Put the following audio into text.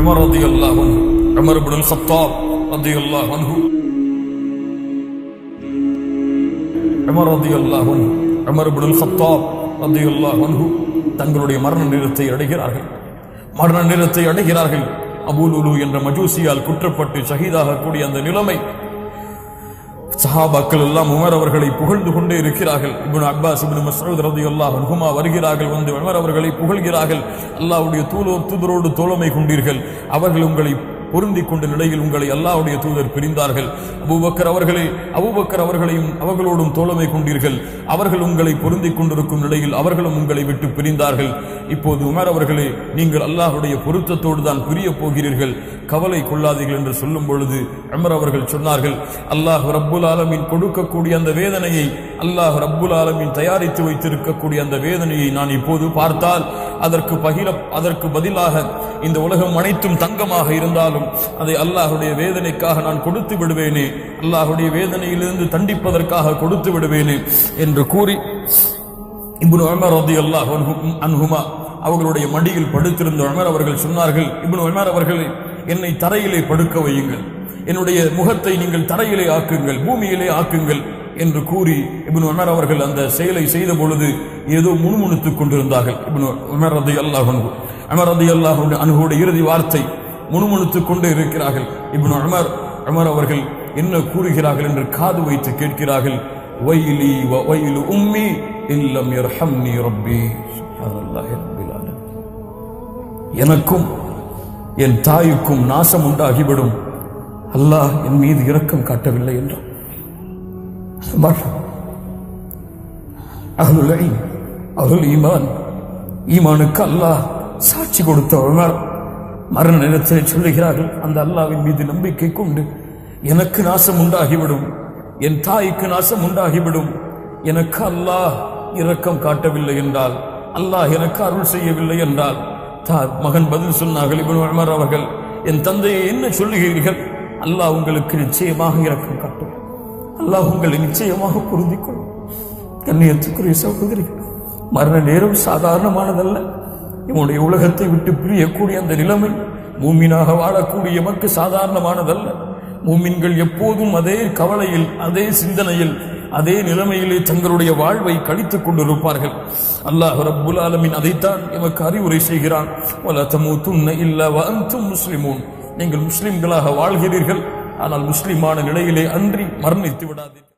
Umar ரதி அல்லா வன்ஹு Umar இப்னுல் ஹத்தாப் ரதி அல்லா வன்ஹு Umar ரதி அல்லா வன்ஹு Umar இப்னுல் ஹத்தாப் ரதி அல்லா வன்ஹு தங்களுடைய மரண நேரத்தை அடைகிறார்கள். மரண நேரத்தை அடைகிறார்கள். அபூலுலு என்ற மஜூசியால் குற்றப்பட்டு சகிதாக கூடிய அந்த நிலைமை சஹாபாக்கள் எல்லாம் உமர் அவர்களை புகழ்ந்து கொண்டே இருக்கிறார்கள். இப்னு அப்பாஸ் இப்னு மஸ்ஊத் ரலியல்லாஹு அன்ஹுமா வருகிறார்கள். வந்து உமர் அவர்களை புகழ்கிறார்கள். அல்லாவுடைய தூளோ தூதரோடு தோழமை கொண்டீர்கள். அவர்கள் உங்களை பொருந்திக் கொண்ட நிலையில் உங்களை அல்லாவுடைய தூதர் பிரிந்தார்கள். அபுபக்கர் அவர்களே அபுபக்கர் அவர்களையும் அவர்களோடும் தோழமை கொண்டீர்கள். அவர்கள் உங்களை பொருந்திக் கொண்டிருக்கும் நிலையில் அவர்களும் உங்களை விட்டு பிரிந்தார்கள். இப்போது உமர் அவர்களே நீங்கள் அல்லாஹுடைய பொருத்தத்தோடு தான் பிரிய போகிறீர்கள். கவலை கொள்ளாதீர்கள் என்று சொல்லும் பொழுது அமர் அவர்கள் சொன்னார்கள் அல்லாஹ் ரப்புல் ஆலமின் கொடுக்கக்கூடிய அந்த வேதனையை அல்லாஹ் ரப்புல் ஆலமின் தயாரித்து வைத்திருக்கக்கூடிய அந்த வேதனையை நான் இப்போது பார்த்தால் அதற்கு பகிர அதற்கு பதிலாக இந்த உலகம் அனைத்தும் தங்கமாக இருந்தாலும் அதை அல்லாஹுடைய வேதனைக்காக நான் கொடுத்து விடுவேனே அல்லாஹுடைய வேதனையிலிருந்து தண்டிப்பதற்காக கொடுத்து விடுவேனே என்று கூறி இப்னு உமர் ரதி அன்ஹு அன்ஹுமா அவர்களுடைய மடியில் படுத்திருந்த உமர் அவர்கள் சொன்னார்கள் இப்னு உமர் அவர்கள் என்னை தரையிலே படுக்க வையுங்கள் என்னுடைய முகத்தை நீங்கள் தரையிலே ஆக்குங்கள் பூமியிலே ஆக்குங்கள் என்று கூறி இபின் உமர் அவர்கள் அந்த செயலை செய்த பொழுது ஏதோ முணுமுணுத்துக் கொண்டிருந்தார்கள். இபின் உமர் ரதி அல்லாஹ் அமர் ரதி அல்லாஹ் அன்ஹுடைய இறுதி வார்த்தை முணுமுணுத்துக் கொண்டே இருக்கிறார்கள். இப்னு உமர் உமர் அவர்கள் என்ன கூறுகிறார்கள் என்று காது வைத்து கேட்கிறார்கள். வயலி வ வயலு உம்மி இல்லம் யர்ஹம்னி ரப்பி. எனக்கும் என் தாய்க்கும் நாசம் உண்டாகிவிடும். அல்லாஹ் என் மீது இரக்கம் காட்டவில்லை என்றான். உமர், அஹ்லுல் இல்ம், ஈமான் ஈமானுக்கு அல்லாஹ் சாட்சி கொடுத்தவர்கள் மரண நேரத்தில் சொல்லுகிறார்கள் அந்த அல்லாவின் மீது நம்பிக்கை கொண்டு எனக்கு நாசம் உண்டாகிவிடும். என் தாய்க்கு நாசம் உண்டாகிவிடும். எனக்கு அல்லாஹ் இரக்கம் காட்டவில்லை என்றால் அல்லாஹ் எனக்கு அருள் செய்யவில்லை என்றால் தார் மகன் பதில் சொன்னார்கள் இப்னு உமர் அவர்கள். என் தந்தையை என்ன சொல்லுகிறீர்கள்? அல்லாஹ் உங்களுக்கு நிச்சயமாக இரக்கம் காட்டும். அல்லாஹ் உங்களை நிச்சயமாக பொருந்தி கொள்ளும் கண்ணியத்துக்குரிய சகோதரிகள் மரண நேரம் சாதாரணமானதல்ல. இவனுடைய உலகத்தை விட்டு பிரியக்கூடிய அந்த நிலைமை மூமினாக வாழக்கூடிய எமக்கு சாதாரணமானதல்ல. மூமின்கள் எப்போதும் அதே கவலையில் அதே சிந்தனையில் அதே நிலைமையிலே தங்களுடைய வாழ்வை கழித்துக் கொண்டிருப்பார்கள். அல்லாஹ் ரப்புல் ஆலமின் அதைத்தான் எமக்கு அறிவுரை செய்கிறான். வல தமூதுன்ன இல்லா முஸ்லிமூன். நீங்கள் முஸ்லிம்களாக வாழ்கிறீர்கள். ஆனால் முஸ்லிமான நிலையிலே அன்றி மரணித்து விடாதீர்கள்